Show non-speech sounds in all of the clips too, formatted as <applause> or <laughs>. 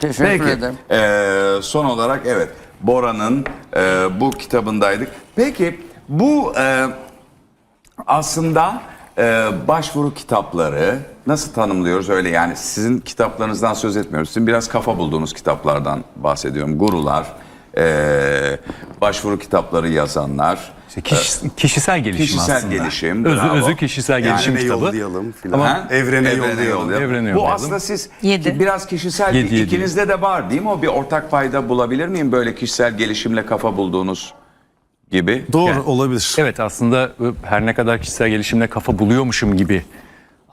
Teşekkür Peki, ederim. e, son olarak evet Bora'nın e, bu kitabındaydık. Peki bu e, aslında e, başvuru kitapları nasıl tanımlıyoruz öyle yani sizin kitaplarınızdan söz etmiyoruz. Sizin biraz kafa bulduğunuz kitaplardan bahsediyorum. Gurular, e, başvuru kitapları yazanlar. İşte kişi- kişisel gelişim Kişisel aslında. gelişim, Özü, bravo. özü kişisel gelişim Evrene kitabı. yollayalım filan. Ha? Evrene, yollayalım. Evrene Bu yollayalım. aslında siz Yedi. ki biraz kişisel Yedi, yedi. ikinizde de var değil mi? O bir ortak payda bulabilir miyim böyle kişisel gelişimle kafa bulduğunuz gibi? Doğru Yani- olabilir. Evet aslında her ne kadar kişisel gelişimle kafa buluyormuşum gibi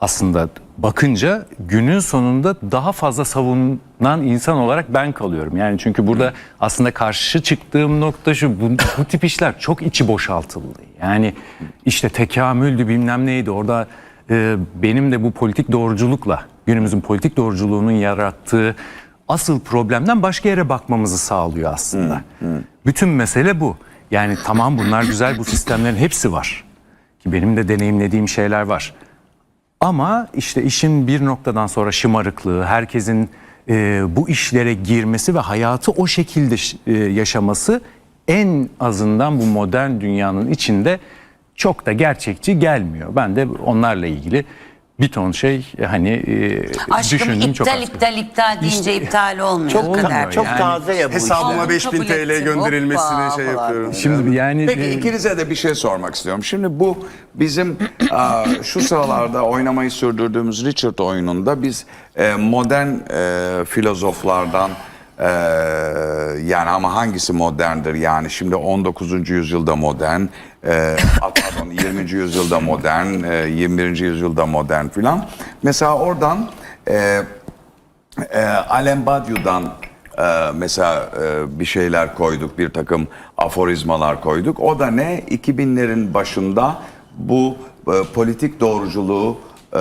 aslında bakınca günün sonunda daha fazla savunan insan olarak ben kalıyorum. Yani çünkü burada aslında karşı çıktığım nokta şu bu, bu tip işler çok içi boşaltıldı. Yani işte tekamüldü bilmem neydi orada e, benim de bu politik doğruculukla günümüzün politik doğruculuğunun yarattığı asıl problemden başka yere bakmamızı sağlıyor aslında. Bütün mesele bu. Yani tamam bunlar güzel bu sistemlerin hepsi var. Ki benim de deneyimlediğim şeyler var. Ama işte işin bir noktadan sonra şımarıklığı, herkesin e, bu işlere girmesi ve hayatı o şekilde e, yaşaması en azından bu modern dünyanın içinde çok da gerçekçi gelmiyor. Ben de onlarla ilgili bir ton şey hani e, Aşkım düşündüm çok iptal az. iptal iptal deyince iptal olmuyor. Çok, Olmuyor ta- çok yani. taze ya bu Hesabıma işler. Kabul 5000 TL ettim, gönderilmesini hoppa şey falan. yapıyorum. Şimdi yani Peki e, ikinize de bir şey sormak istiyorum. Şimdi bu bizim aa, şu sıralarda oynamayı sürdürdüğümüz Richard oyununda biz e, modern e, filozoflardan e, yani ama hangisi moderndir? Yani şimdi 19. yüzyılda modern, e, <laughs> pardon 20. yüzyılda modern, e, 21. yüzyılda modern filan. Mesela oradan e, e, Alem Badiou'dan e, mesela e, bir şeyler koyduk, bir takım aforizmalar koyduk. O da ne? 2000'lerin başında bu e, politik doğruculuğu e,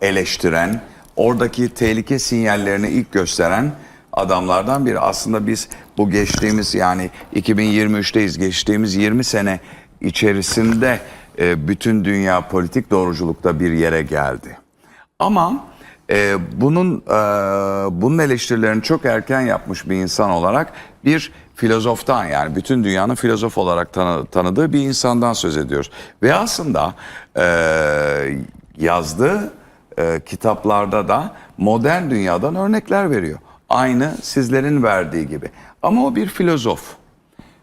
eleştiren, oradaki tehlike sinyallerini ilk gösteren adamlardan biri. Aslında biz bu geçtiğimiz yani 2023'teyiz. Geçtiğimiz 20 sene içerisinde e, bütün dünya politik doğruculukta bir yere geldi. Ama e, bunun e, bunun eleştirilerini çok erken yapmış bir insan olarak bir filozoftan yani bütün dünyanın filozof olarak tanı- tanıdığı bir insandan söz ediyoruz. Ve aslında e, yazdığı e, kitaplarda da modern dünyadan örnekler veriyor. Aynı sizlerin verdiği gibi. Ama o bir filozof.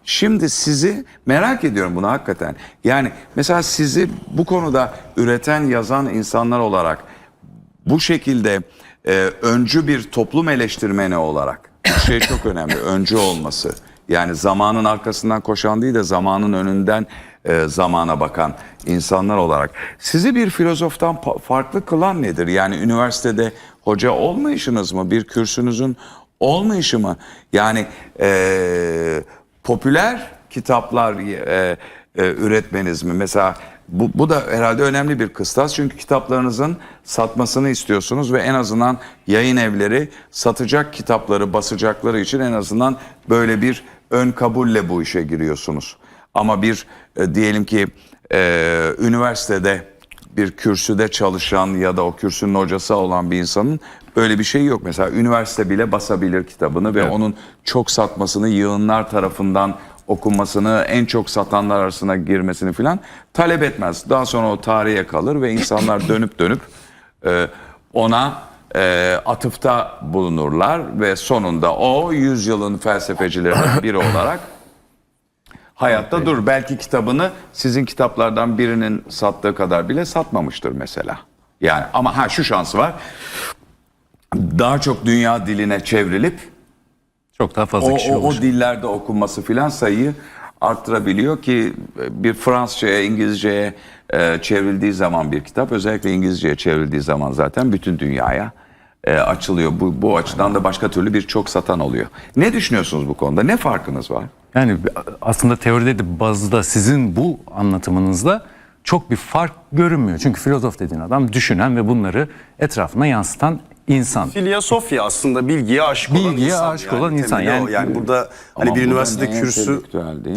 Şimdi sizi merak ediyorum bunu hakikaten. Yani mesela sizi bu konuda üreten, yazan insanlar olarak bu şekilde e, öncü bir toplum eleştirmeni olarak bu şey çok önemli. <laughs> Öncü olması. Yani zamanın arkasından koşan değil de zamanın önünden e, zamana bakan insanlar olarak. Sizi bir filozoftan farklı kılan nedir? Yani üniversitede hoca olmayışınız mı? Bir kürsünüzün olmayışı mı? Yani e, popüler kitaplar e, e, üretmeniz mi? Mesela bu, bu da herhalde önemli bir kıstas. Çünkü kitaplarınızın satmasını istiyorsunuz ve en azından yayın evleri satacak kitapları basacakları için en azından böyle bir ön kabulle bu işe giriyorsunuz. Ama bir e, diyelim ki e, üniversitede bir kürsüde çalışan ya da o kürsünün hocası olan bir insanın böyle bir şey yok. Mesela üniversite bile basabilir kitabını ve onun çok satmasını yığınlar tarafından okunmasını en çok satanlar arasına girmesini filan talep etmez. Daha sonra o tarihe kalır ve insanlar <coughs> dönüp dönüp e, ona e, atıfta bulunurlar ve sonunda o yüzyılın felsefecilerinden biri <coughs> olarak hayatta dur. Belki kitabını sizin kitaplardan birinin sattığı kadar bile satmamıştır mesela. Yani ama ha şu şansı var. Daha çok dünya diline çevrilip çok daha fazla o, kişi o, o dillerde okunması filan sayıyı arttırabiliyor ki bir Fransızcaya, İngilizceye e, çevrildiği zaman bir kitap özellikle İngilizceye çevrildiği zaman zaten bütün dünyaya e, açılıyor. Bu, bu açıdan da başka türlü birçok satan oluyor. Ne düşünüyorsunuz bu konuda? Ne farkınız var? Yani aslında teoride de bazda sizin bu anlatımınızda çok bir fark görünmüyor. Çünkü filozof dediğin adam düşünen ve bunları etrafına yansıtan insan. Filyasofya aslında bilgiye aşık olan Bilgiye insan. aşık olan insan. temeli Yani- o. yani burada hani bir üniversitede kürsü?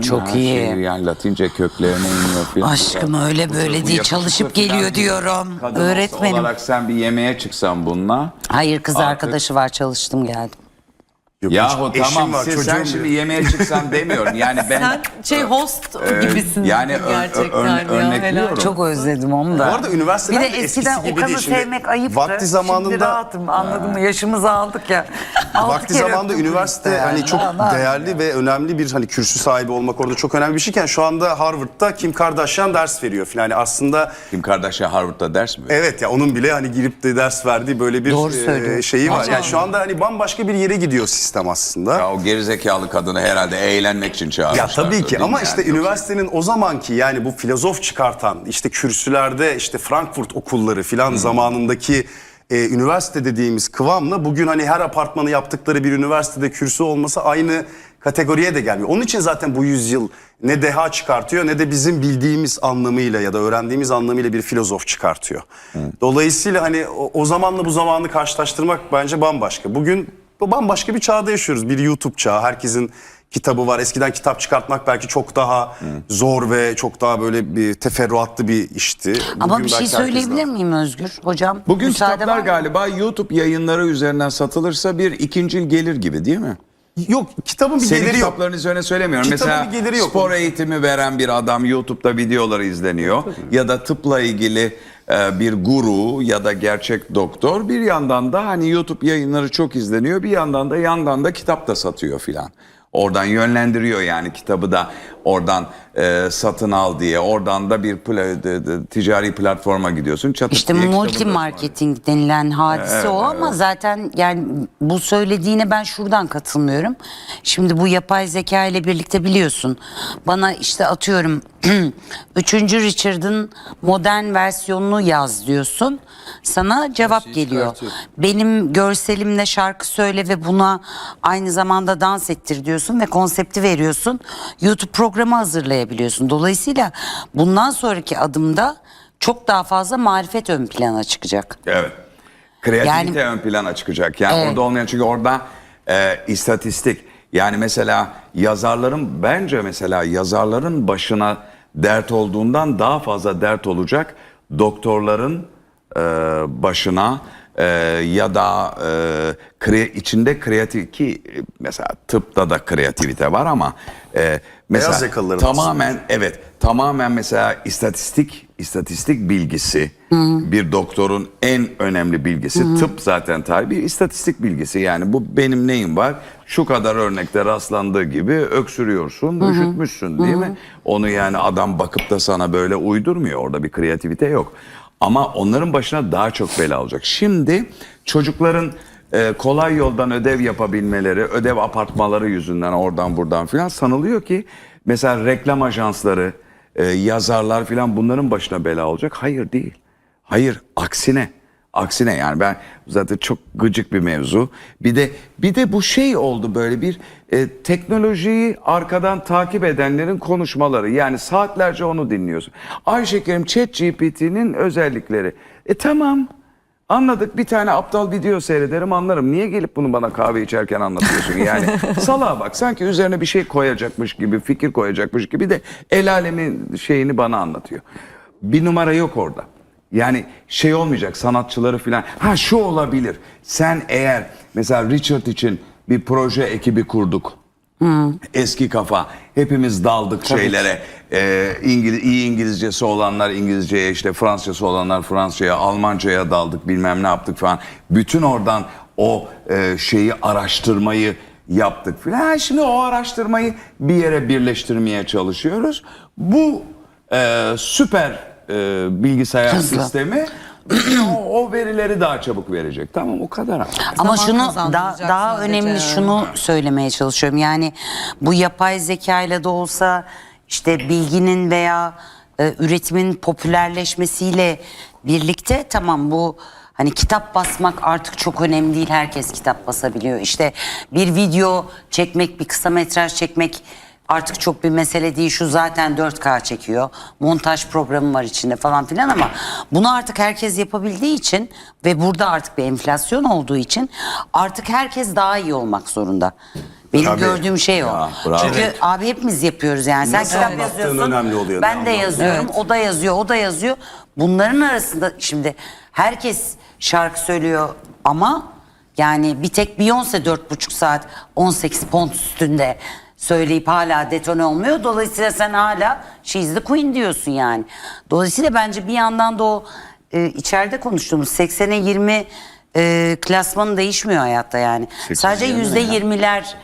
Çok Her iyi. şey yani Latince köklerine iniyor filan. Aşkım öyle böyle Bu değil çalışıp geliyor diyorum. Kadın Öğretmenim. olarak sen bir yemeğe çıksan bununla. Hayır kız Artık- arkadaşı var çalıştım geldim. Yok, Yahu eşim tamam var, siz çocuğum sen var. şimdi yemeğe çıksan <laughs> demiyorum. Yani ben Sen şey host gibisin yani ö- ö- gerçekten örne- ya. örnekliyorum. helal. Çok özledim onu da. Bu arada üniversiteler Bir de de eskiden eskisi gibi Okan'ı değil. Şimdi sevmek ayıptı. vakti Şimdi zamanında- rahatım anladın mı? Yaşımızı aldık ya. <laughs> Altı Vakti kere zamanında öptüm üniversite işte hani yani. çok Aman. değerli ve önemli bir hani kürsü sahibi olmak orada çok önemli bir şeyken şu anda Harvard'da Kim Kardashian ders veriyor filan. Yani aslında Kim Kardashian Harvard'da ders mi veriyor? evet ya onun bile hani girip de ders verdiği böyle bir Doğru e, şeyi var. Yani şu anda hani bambaşka bir yere gidiyor sistem aslında. Ya o gerizekalı kadını herhalde eğlenmek için çağırmışlar. Ya tabii ki ama işte üniversitenin o zamanki yani bu filozof çıkartan işte kürsülerde işte Frankfurt okulları filan zamanındaki e, üniversite dediğimiz kıvamla bugün hani her apartmanı yaptıkları bir üniversitede kürsü olması aynı kategoriye de gelmiyor. Onun için zaten bu yüzyıl ne deha çıkartıyor ne de bizim bildiğimiz anlamıyla ya da öğrendiğimiz anlamıyla bir filozof çıkartıyor. Dolayısıyla hani o, o zamanla bu zamanı karşılaştırmak bence bambaşka. Bugün bu bambaşka bir çağda yaşıyoruz. Bir YouTube çağı. Herkesin kitabı var. Eskiden kitap çıkartmak belki çok daha zor ve çok daha böyle bir teferruatlı bir işti. Ama Bugün bir şey söyleyebilir daha- miyim Özgür hocam? Bugün Müsaade kitaplar galiba YouTube yayınları üzerinden satılırsa bir ikincil gelir gibi değil mi? Yok kitabın bir Senin geliri yok. kitapların üzerine söylemiyorum. Kitabın Mesela bir geliri yok. spor eğitimi veren bir adam YouTube'da videoları izleniyor. Ya da tıpla ilgili e, bir guru ya da gerçek doktor. Bir yandan da hani YouTube yayınları çok izleniyor. Bir yandan da yandan da kitap da satıyor filan. Oradan yönlendiriyor yani kitabı da oradan e, satın al diye. Oradan da bir pla- de- de- ticari platforma gidiyorsun. Çatık İşte multi marketing denilen hadise o ama zaten yani bu söylediğine ben şuradan katılmıyorum. Şimdi bu yapay zeka ile birlikte biliyorsun bana işte atıyorum <clears throat> 3. Richard'ın modern versiyonunu yaz diyorsun. Sana cevap geliyor. Benim görselimle şarkı söyle ve buna aynı zamanda dans ettir diyorsun ve konsepti veriyorsun. YouTube programı hazırlayabiliyorsun. Dolayısıyla bundan sonraki adımda çok daha fazla marifet ön plana çıkacak. Evet. Kreativite Yani- ön plana çıkacak. Yani Evet. orada olmayan çünkü orada e, istatistik. Yani mesela yazarların bence mesela yazarların başına dert olduğundan daha fazla dert olacak doktorların e, başına e, ya da e, kre, içinde kreatif ki mesela tıpta da kreativite var ama e, mesela tamamen evet tamamen mesela istatistik istatistik bilgisi bir doktorun en önemli bilgisi tıp zaten tabi bir istatistik bilgisi. Yani bu benim neyim var? Şu kadar örnekte rastlandığı gibi öksürüyorsun üşütmüşsün değil mi? onu yani adam bakıp da sana böyle uydurmuyor. Orada bir kreativite yok ama onların başına daha çok bela olacak şimdi çocukların e, kolay yoldan ödev yapabilmeleri, ödev apartmaları yüzünden oradan buradan filan sanılıyor ki mesela reklam ajansları, e, yazarlar filan bunların başına bela olacak. Hayır değil. Hayır, aksine. Aksine yani ben zaten çok gıcık bir mevzu. Bir de bir de bu şey oldu böyle bir e, teknolojiyi arkadan takip edenlerin konuşmaları. Yani saatlerce onu dinliyorsun. Ay şekerim ChatGPT'nin özellikleri. E tamam. Anladık bir tane aptal video seyrederim anlarım. Niye gelip bunu bana kahve içerken anlatıyorsun yani? <laughs> Salağa bak sanki üzerine bir şey koyacakmış gibi, fikir koyacakmış gibi de el alemin şeyini bana anlatıyor. Bir numara yok orada. Yani şey olmayacak sanatçıları filan. Ha şu olabilir. Sen eğer mesela Richard için bir proje ekibi kurduk. Eski kafa. Hepimiz daldık şeylere. Ee, İngiliz, iyi İngilizcesi olanlar İngilizceye işte Fransızcası olanlar Fransızcaya, Almancaya daldık bilmem ne yaptık falan. Bütün oradan o e, şeyi araştırmayı yaptık filan. Şimdi o araştırmayı bir yere birleştirmeye çalışıyoruz. Bu e, süper e, bilgisayar Hızlı. sistemi <clears throat> o, o verileri daha çabuk verecek. Tamam o kadar ama. Ama Zaman şunu daha, kazandıracak daha sadece. önemli şunu söylemeye çalışıyorum. Yani bu yapay zeka ile de olsa işte bilginin veya e, üretimin popülerleşmesiyle birlikte tamam bu hani kitap basmak artık çok önemli değil. Herkes kitap basabiliyor. İşte bir video çekmek, bir kısa metraj çekmek artık çok bir mesele değil. Şu zaten 4K çekiyor. Montaj programı var içinde falan filan ama bunu artık herkes yapabildiği için ve burada artık bir enflasyon olduğu için artık herkes daha iyi olmak zorunda. Benim Tabii. gördüğüm şey o. Ya, bravo. Çünkü abi hepimiz yapıyoruz yani. Sen Nasıl kitap anlattığın yazıyorsun. önemli oluyor, Ben de anlamda? yazıyorum. O da yazıyor, o da yazıyor. Bunların arasında şimdi herkes şarkı söylüyor ama yani bir tek Beyoncé dört buçuk saat 18 pont üstünde söyleyip hala detone olmuyor. Dolayısıyla sen hala she's the queen diyorsun yani. Dolayısıyla bence bir yandan da o e, içeride konuştuğumuz 80'e 20 e, klasmanı değişmiyor hayatta yani. 80'e Sadece 20 yüzde ne ya? yirmiler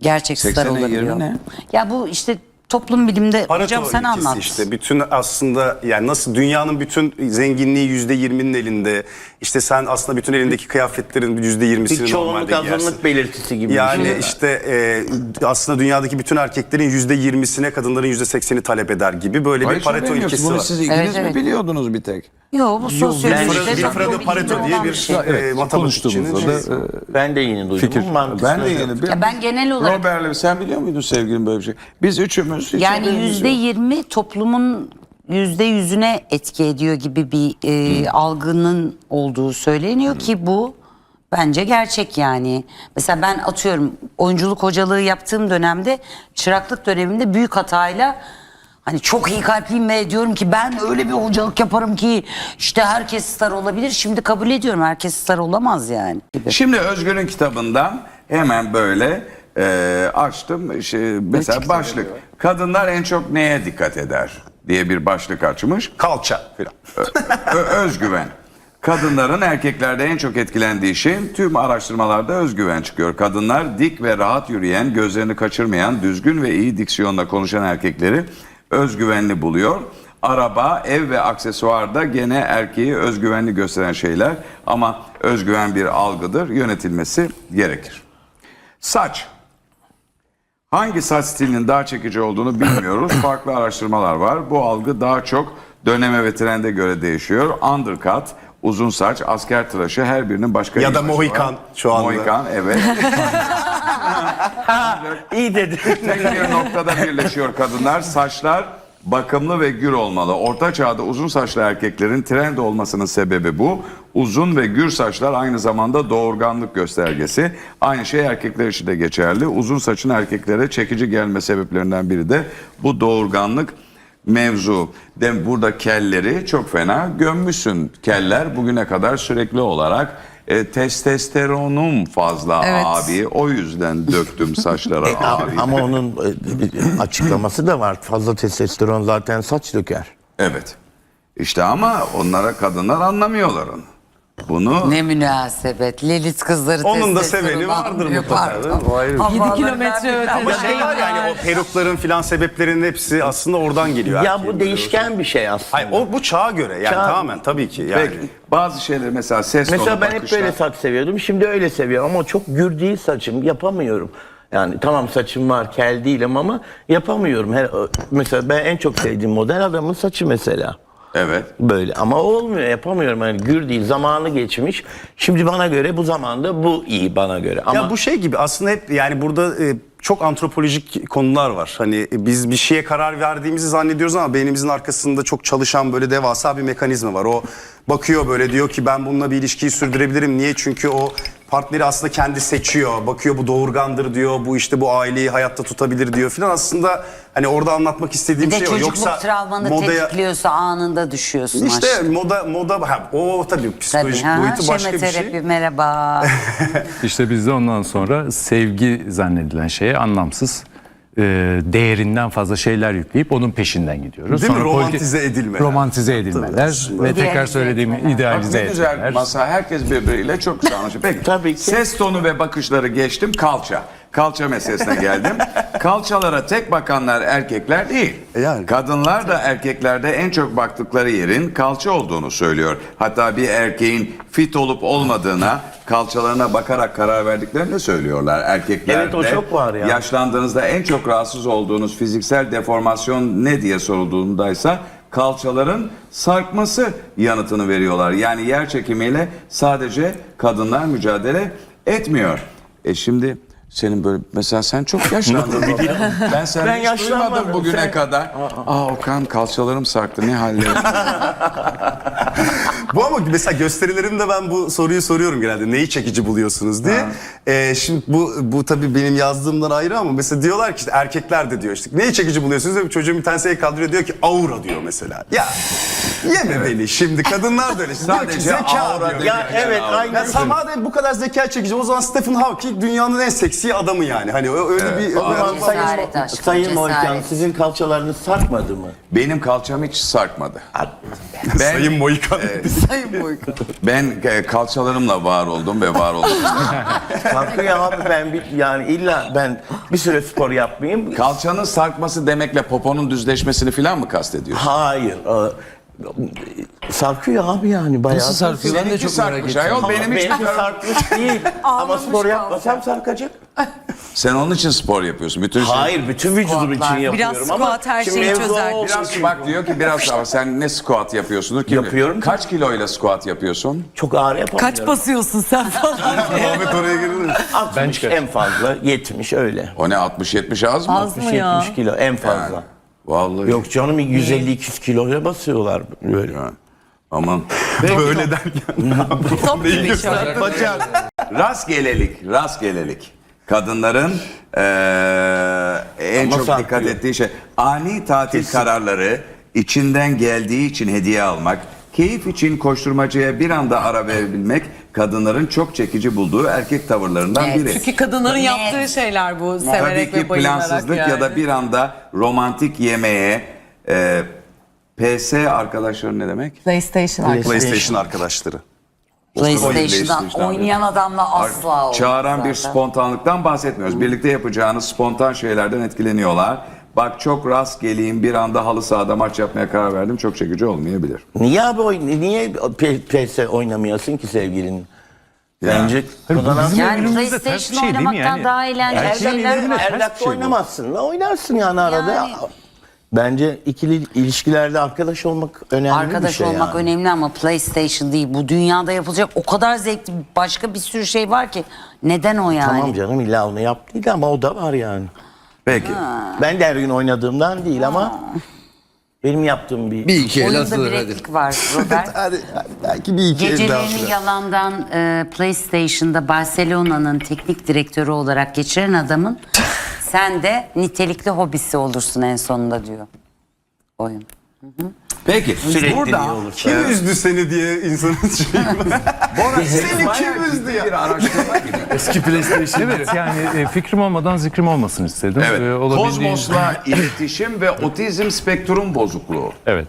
gerçek star 80'e 20 olabiliyor. ne? Ya bu işte toplum bilimde Pareto hocam sen ilkesi anlat. işte bütün aslında yani nasıl dünyanın bütün zenginliği yüzde yirminin elinde. İşte sen aslında bütün elindeki kıyafetlerin yüzde Bir yirmisini çoğunluk normalde giyersin. azınlık belirtisi gibi. bir Yani şey. işte e, aslında dünyadaki bütün erkeklerin yüzde yirmisine kadınların yüzde sekseni talep eder gibi böyle Hayır, bir Pareto bilmiyorsun. ilkesi Bunu var. siz ikiniz Evet, mi evet. biliyordunuz bir tek? Yok bu sosyolojide toplum Wilfredo biliminde Pareto diye olan bir şey. e, matematikçinin konuştuğumuzda da e, ben de yeni duydum. Fikir. Mantıksız. Ben de yeni. Bir, Ya ben genel olarak- Robert'le sen biliyor muydun sevgilim böyle bir şey? Biz üçümüz hiç Yani haberimiz yüzde yok. yirmi toplumun yüzde yüzüne etki ediyor gibi bir e, algının olduğu söyleniyor ki bu bence gerçek yani. Mesela ben atıyorum oyunculuk hocalığı yaptığım dönemde çıraklık döneminde büyük hatayla hani çok iyi kalpliyim ve diyorum ki ben öyle bir hocalık yaparım ki işte herkes star olabilir. Şimdi kabul ediyorum herkes star olamaz yani. gibi. Şimdi Özgür'ün kitabından hemen böyle e, açtım. Şey, mesela başlık. Kadınlar en çok neye dikkat eder diye bir başlık açmış. Kalça filan. Özgüven. Kadınların erkeklerde en çok etkilendiği şey tüm araştırmalarda özgüven çıkıyor. Kadınlar dik ve rahat yürüyen, gözlerini kaçırmayan, düzgün ve iyi diksiyonla konuşan erkekleri özgüvenli buluyor. Araba, ev ve aksesuarda gene erkeği özgüvenli gösteren şeyler ama özgüven bir algıdır, yönetilmesi gerekir. Saç. Hangi saç stilinin daha çekici olduğunu bilmiyoruz. <coughs> Farklı araştırmalar var. Bu algı daha çok döneme ve trende göre değişiyor. Undercut, uzun saç, asker tıraşı her birinin başka Ya da imajı mohikan var. şu anda. Mohikan evet. <laughs> İyi dedi. Tek bir noktada birleşiyor kadınlar. Saçlar bakımlı ve gür olmalı. Orta çağda uzun saçlı erkeklerin trend olmasının sebebi bu. Uzun ve gür saçlar aynı zamanda doğurganlık göstergesi. Aynı şey erkekler için de geçerli. Uzun saçın erkeklere çekici gelme sebeplerinden biri de bu doğurganlık mevzu. Dem burada kelleri çok fena gömmüşsün. Keller bugüne kadar sürekli olarak e, testosteronum fazla Evet. abi. O yüzden döktüm <laughs> saçlara abi. Ama onun e, bir açıklaması da var. Fazla testosteron zaten saç döker. Evet. İşte ama onlara kadınlar anlamıyorlar onu. Bunu Ne münasebet. Lelit kızları Onun da seveni vardır mutlaka, değil mi? O ayrı bir şey. 7 Havalarından kilometre ötede. Ama şey var yani o perukların filan sebeplerinin hepsi aslında oradan geliyor. Ya erkeğin bu böyle değişken bir şey aslında. Hayır o bu çağa göre yani Çağ- tamamen tabii ki yani. Peki, bazı şeyler mesela ses Mesela tonu, ben hep bakışlar. böyle saç seviyordum. Şimdi öyle seviyorum ama çok gür değil saçım. Yapamıyorum. Yani tamam saçım var, kel değilim ama yapamıyorum. Her, mesela ben en çok sevdiğim model adamın saçı mesela. Evet. Böyle ama olmuyor yapamıyorum yani gür değil zamanı geçmiş. Şimdi bana göre bu zamanda bu iyi bana göre ama Ya bu şey gibi aslında hep yani burada e, çok antropolojik konular var. Hani e, biz bir şeye karar verdiğimizi zannediyoruz ama beynimizin arkasında çok çalışan böyle devasa bir mekanizma var. O bakıyor böyle diyor ki ben bununla bir ilişkiyi sürdürebilirim. Niye? Çünkü o partneri aslında kendi seçiyor. Bakıyor bu doğurgandır diyor. Bu işte bu aileyi hayatta tutabilir diyor filan. Aslında hani orada anlatmak istediğim Bir şey o. Yoksa travmanı modaya tetikliyorsa anında düşüyorsun işte aşağı. moda moda ha, o tabii Tabii, psikolojik ha, boyutu başka bir şey. merhaba. <laughs> İşte bizde ondan sonra sevgi zannedilen şeye anlamsız e, değerinden fazla şeyler yükleyip onun peşinden gidiyoruz. Değil mi? Sonra politi- Romantize edilmeler. Romantize edilmeler ve tekrar söylediğim etmeler. Bak idealize ne güzel etmeler. masa herkes birbiriyle çok güzel anlaşıyor. Peki. Tabii ki. Ses tonu ve bakışları geçtim kalça. Kalça meselesine geldim. <laughs> Kalçalara tek bakanlar erkekler değil. E yani. Kadınlar da erkeklerde en çok baktıkları yerin kalça olduğunu söylüyor. Hatta bir erkeğin fit olup olmadığına kalçalarına bakarak karar verdiklerini söylüyorlar. Erkeklerde Evet, o çok var ya. yaşlandığınızda en çok rahatsız olduğunuz fiziksel deformasyon ne diye sorulduğundaysa kalçaların sarkması yanıtını veriyorlar. Yani yer çekimiyle sadece kadınlar mücadele etmiyor. E şimdi Senin böyle mesela sen çok yaşlandın. <laughs> ben senden Ben hiç yaşlanmadım, duymadım bugüne sen- kadar. Aa Okan kalçalarım sarktı ne hallerim. <laughs> Bu ama mesela gösterilerimde ben bu soruyu soruyorum genelde. Neyi çekici buluyorsunuz diye. Ee, şimdi bu bu tabii benim yazdığımdan ayrı ama mesela diyorlar ki işte erkekler de diyor işte neyi çekici buluyorsunuz diyor. Çocuğun bir tanesi el kaldırıyor diyor ki aura diyor mesela. Ya yeme beni şimdi kadınlar da öyle. <laughs> Şimdi diyor ki, Sadece zeka aura diyor. Ya evet Ya aynen. sen madem bu kadar zeka çekici o zaman Stephen Hawking dünyanın en seksi adamı yani. Hani ö- öyle bir... O zaman Cesaret Sayın, aşkım, Sayın cesaret. Mohikan sizin kalçalarınız sarkmadı mı? Benim kalçam hiç sarkmadı. Ben, Sayın Moikan. <laughs> ben e, kalçalarımla var oldum ve var oldum. <laughs> Sarkıyor abi ben bir, yani illa ben bir süre spor yapmayayım. Kalçanın sarkması demekle poponun düzleşmesini falan mı kastediyorsun? Hayır. e, sarkıyor abi yani bayağı. Nasıl sarkıyor? Ben de çok merak sarkmış ettim. ayol benim hiç benimki sarkmış <laughs> değil. Ama spor yapmasam sarkacak. Sen onun için spor yapıyorsun. Bütün şey- Hayır bütün vücudum için yapıyorum Biraz ama squat her şimdi şeyi mevzu çözer. olduğu Biraz için bak diyor ki biraz daha sen ne squat yapıyorsun? Ki, Yapıyorum. Kaç kiloyla squat yapıyorsun? Çok ağır yapamıyorum. Kaç basıyorsun sen falan? Ahmet oraya girilir. 60 en fazla 70 öyle. O ne 60-70 az mı? Az mı ya? 70 kilo en fazla. Vallahi. Yok canım 150-200 kiloya basıyorlar böyle. Ya. Aman. <laughs> Böyle derken. <laughs> Top gibi şu an. Rastgelelik, rastgelelik. Kadınların eee, en Ama çok sarkıyor. dikkat ettiği şey ani tatil kararları içinden geldiği için hediye almak, keyif için koşturmacaya bir anda ara verebilmek kadınların çok çekici bulduğu erkek tavırlarından Evet. biri. Çünkü kadınların Net. yaptığı şeyler bu. Tabii Severek ki ve bayılarak plansızlık yani. ya da bir anda romantik yemeğe eee PS arkadaşları ne demek? PlayStation arkadaşlar. PlayStation arkadaşları. PlayStation'dan PlayStation'dan oynayan adamla asla olmaz Çağıran bir zaten. spontanlıktan bahsetmiyoruz. Birlikte yapacağınız spontan şeylerden etkileniyorlar. Bak çok rast geleyim bir anda halı sahada maç yapmaya karar verdim. Çok çekici olmayabilir. Niye abi oyn- niye P- PS oynamayasın ki sevgilin? Bence kullanan bizim Yani Önümüzde ters bir PlayStation şey değil mi oynamaktan yani? daha eğlenceli Erdak'la şeyler var. Erdak'la şey bu. oynamazsın. La oynarsın yani arada. Yani- Bence ikili ilişkilerde arkadaş olmak önemli bir Arkadaş şey olmak yani. önemli ama PlayStation değil. Bu dünyada yapılacak o kadar zevkli başka bir sürü şey var ki. Neden o yani? Tamam canım illa onu yap değil ama o da var yani. Peki. Ben de her gün oynadığımdan değil ama benim yaptığım bir... Bir iki el Oyunda atılır bir hadi. var <laughs> Robert. Hadi, belki bir iki el daha Gecelerini yalandan e, PlayStation'da Barcelona'nın teknik direktörü olarak geçiren adamın sen de nitelikli hobisi olursun en sonunda diyor. Oyun. Peki. Sürekli Burada iyi olursa. Kim üzdü seni diye insanın <laughs> şeyi var. <laughs> Bora Seni kim üzdü ya? Bir araştırma gibi. <laughs> Eski PlayStation. Evet yani e, fikrim olmadan zikrim olmasın istedim. Evet. E, olabildiğince- Kozmosla iletişim ve otizm spektrum bozukluğu. Evet.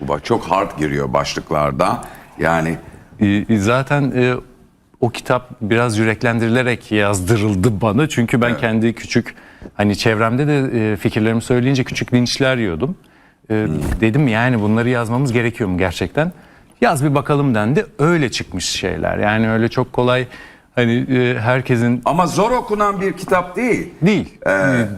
Bu bak çok hard giriyor başlıklarda. Yani E, Zaten e, o kitap biraz yüreklendirilerek yazdırıldı bana. Çünkü ben kendi küçük hani çevremde de e, fikirlerimi söyleyince küçük linçler yiyordum. E, Dedim yani bunları yazmamız gerekiyor mu gerçekten? Yaz bir bakalım dendi. Öyle çıkmış şeyler. Yani öyle çok kolay hani e, herkesin ama zor okunan bir kitap değil. değil e,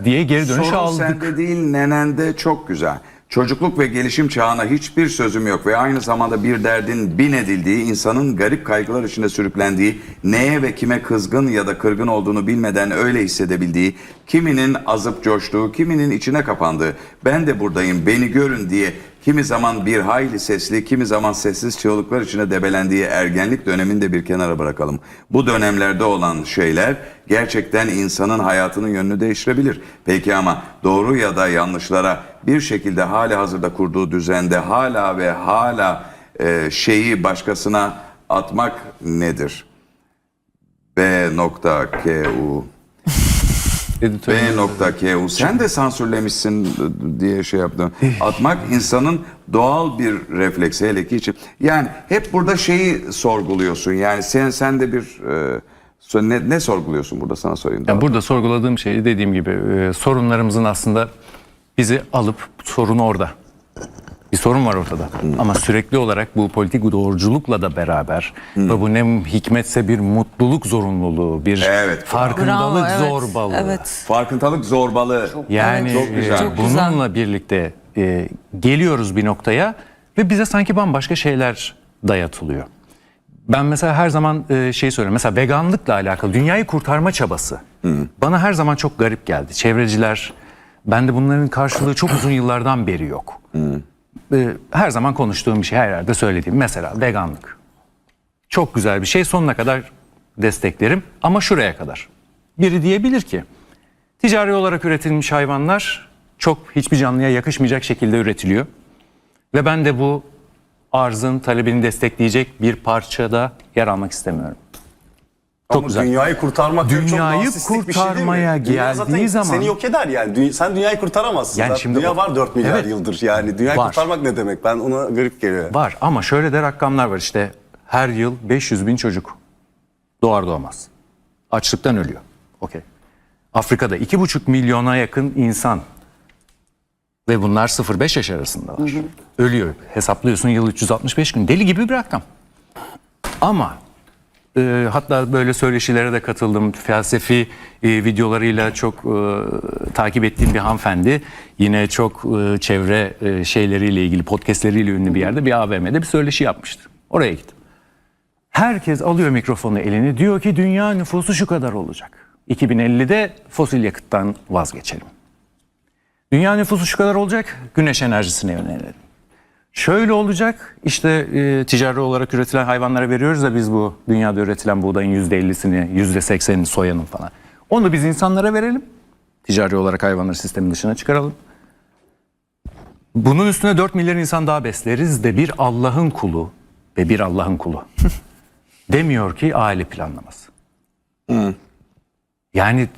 diye geri dönüş Sorun aldık. sende değil nenende çok güzel. Çocukluk ve gelişim çağına hiçbir sözüm yok ve aynı zamanda bir derdin bin edildiği, insanın garip kaygılar içinde sürüklendiği, neye ve kime kızgın ya da kırgın olduğunu bilmeden öyle hissedebildiği, kiminin azıp coştuğu, kiminin içine kapandığı, ben de buradayım, beni görün diye kimi zaman bir hayli sesli, kimi zaman sessiz çığlıklar içine debelendiği ergenlik dönemini de bir kenara bırakalım. Bu dönemlerde olan şeyler gerçekten insanın hayatının yönünü değiştirebilir. Peki ama doğru ya da yanlışlara bir şekilde hali hazırda kurduğu düzende hala ve hala e, şeyi başkasına atmak nedir? B.K.U. Editör. B.K.U. Sen de sansürlemişsin diye şey yaptım. Atmak insanın doğal bir refleksi hele ki için. Yani hep burada şeyi sorguluyorsun. Yani sen sen de bir e, ne, ne sorguluyorsun burada sana sorayım. Yani burada sorguladığım şey dediğim gibi e, sorunlarımızın aslında bizi alıp sorun orada. Bir sorun var ortada. Ama sürekli olarak bu politik doğruculukla da beraber ve bu ne hikmetse bir mutluluk zorunluluğu, bir Evet. farkındalık Bravo, evet. zorbalığı. Evet. Farkındalık zorbalığı. Yani Çok güzel. e, Çok bununla birlikte e, geliyoruz bir noktaya ve bize sanki bambaşka şeyler dayatılıyor. Ben mesela her zaman e, şey söylüyorum. Mesela veganlıkla alakalı dünyayı kurtarma çabası bana her zaman çok garip geldi. Çevreciler, bende bunların karşılığı çok uzun yıllardan beri yok. E, her zaman konuştuğum bir şey, her yerde söylediğim. Mesela veganlık. Çok güzel bir şey. Sonuna kadar desteklerim ama şuraya kadar. Biri diyebilir ki ticari olarak üretilmiş hayvanlar çok hiçbir canlıya yakışmayacak şekilde üretiliyor. Ve ben de bu arzın talebini destekleyecek bir parçada yer almak istemiyorum. Çok Ama güzel. dünyayı kurtarmak çok Dünyayı narsistik bir şey değil mi? kurtarmaya Dünya geldiği zaman- seni yok eder yani. Dü- sen dünyayı kurtaramazsın. Yani Zaten şimdi dünya o- var 4 milyar Evet. yıldır yani. Dünyayı Var. kurtarmak ne demek? Ben ona garip geliyor. Var ama şöyle de rakamlar var işte her yıl 500 bin çocuk doğar doğmaz açlıktan ölüyor. Okey. Afrika'da 2,5 milyona yakın insan ve bunlar 0-5 yaş arasında var. Ölüyor. Hesaplıyorsun yıl 365 gün. Deli gibi bir rakam. Ama e, hatta böyle söyleşilere de katıldım. Felsefi e, videolarıyla çok e, takip ettiğim bir hanımefendi. Yine çok e, çevre e, şeyleriyle ilgili podcastleriyle ünlü bir yerde bir AVM'de bir söyleşi yapmıştı. Oraya gittim. Herkes alıyor mikrofonu eline diyor ki dünya nüfusu şu kadar olacak. 2050'de fosil yakıttan vazgeçelim. Dünya nüfusu şu kadar olacak, güneş enerjisine yönelelim. Şöyle olacak, işte e, ticari olarak üretilen hayvanlara veriyoruz da biz bu dünyada üretilen buğdayın %50'sini, %80'ini soyanın falan. Onu biz insanlara verelim. Ticari olarak hayvanları sistemin dışına çıkaralım. Bunun üstüne 4 milyar insan daha besleriz de bir Allah'ın kulu ve bir Allah'ın kulu <laughs> demiyor ki aile planlaması. Yani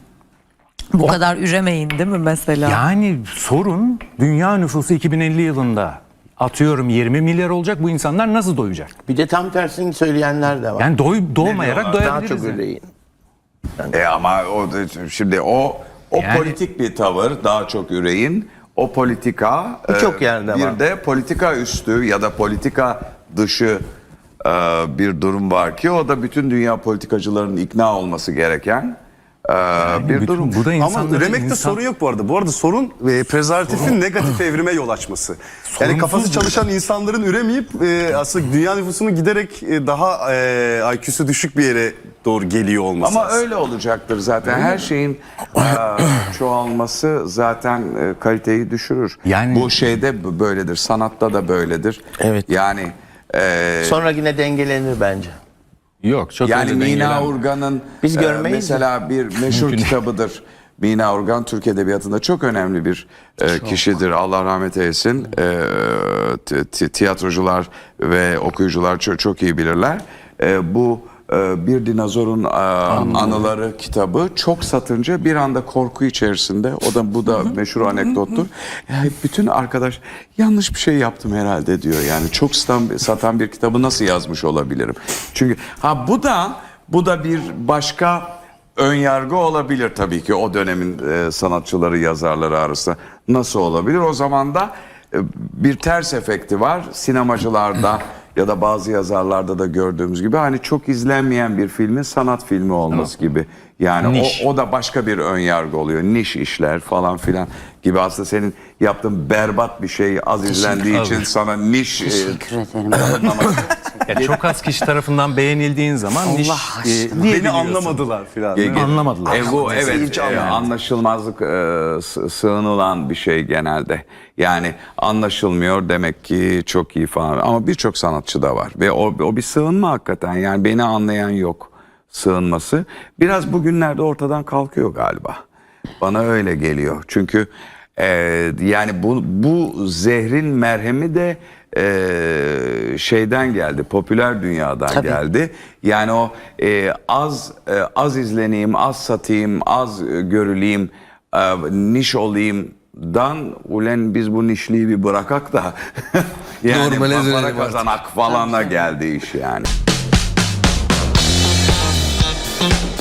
Bu kadar üremeyin değil mi mesela? yani sorun dünya nüfusu 2050 yılında atıyorum 20 milyar olacak bu insanlar nasıl doyacak? Bir de tam tersini söyleyenler de var. Yani doy, doğmayarak Daha doyabiliriz. çok yani. üreyin. E ama o da- şimdi o o Yani- politik bir tavır daha çok üreyin. O politika e, Birçok yerde bir var. de politika üstü ya da politika dışı e, bir durum var ki o da bütün dünya politikacılarının ikna olması gereken e, bir Bütün- durum. bu da Ama üremekte insan- sorun yok bu arada. Bu arada sorun e, prezervatifin negatif evrime yol açması. <clears throat> Yani kafası çalışan insanların üremeyip e, aslında dünya nüfusunun giderek e, daha e, IQ'su düşük bir yere doğru geliyor olması. Ama öyle olacaktır zaten. Her şeyin e, <clears throat> çoğalması zaten e, kaliteyi düşürür. Yani- bu şeyde böyledir, sanatta da böyledir. Evet. Yani e, Sonra yine dengelenir bence. Yok çok Yani Mina. Urgan'ın Biz e, görmeyiz mesela bir meşhur kitabıdır. Mina Urgan Türk Edebiyatı'nda çok önemli bir e, kişidir. Allah rahmet eylesin. E, ti- ti- tiyatrocular ve okuyucular çok, çok iyi bilirler. E, bu bir dinozorun e, anıları kitabı çok satınca bir anda korku içerisinde o da bu da meşhur anekdottur. Yani bütün arkadaş yanlış bir şey yaptım herhalde diyor. Yani çok satan, satan bir kitabı nasıl yazmış olabilirim? Çünkü ha bu da bu da bir başka ön yargı olabilir tabii ki o dönemin e, sanatçıları yazarları arasında nasıl olabilir? O zaman da e, bir ters efekti var sinemacılarda <laughs> ya da bazı yazarlarda da gördüğümüz gibi hani çok izlenmeyen bir filmin sanat filmi olması gibi. Yani Niş. o, o da başka bir ön yargı oluyor. Niş işler falan filan gibi aslında senin yaptığın berbat bir şey az izlendiği için sana niş e, Teşekkür ederim. <laughs> Yani çok az kişi tarafından beğenildiğin zaman niş, aşkına. e, Beni anlamadılar filan. Ge- ge- Anlamadılar. E, bu evet e, anlaşılmazlık e, sı- sığınılan bir şey genelde. Yani anlaşılmıyor demek ki çok iyi falan. Ama birçok sanatçı da var ve o, o bir sığınma hakikaten. Yani beni anlayan yok sığınması. Biraz bugünlerde ortadan kalkıyor galiba. Bana öyle geliyor. Çünkü e, yani bu bu zehrin merhemi de e, şeyden geldi. Popüler dünyadan Tabii. geldi. Yani o e, az e, az izleneyim, az satayım, az e, görüleyim, e, niş olayım dan ulen biz bu nişliği bir bırakak da <laughs> yani para kazanak falana geldi iş yani. Thank you.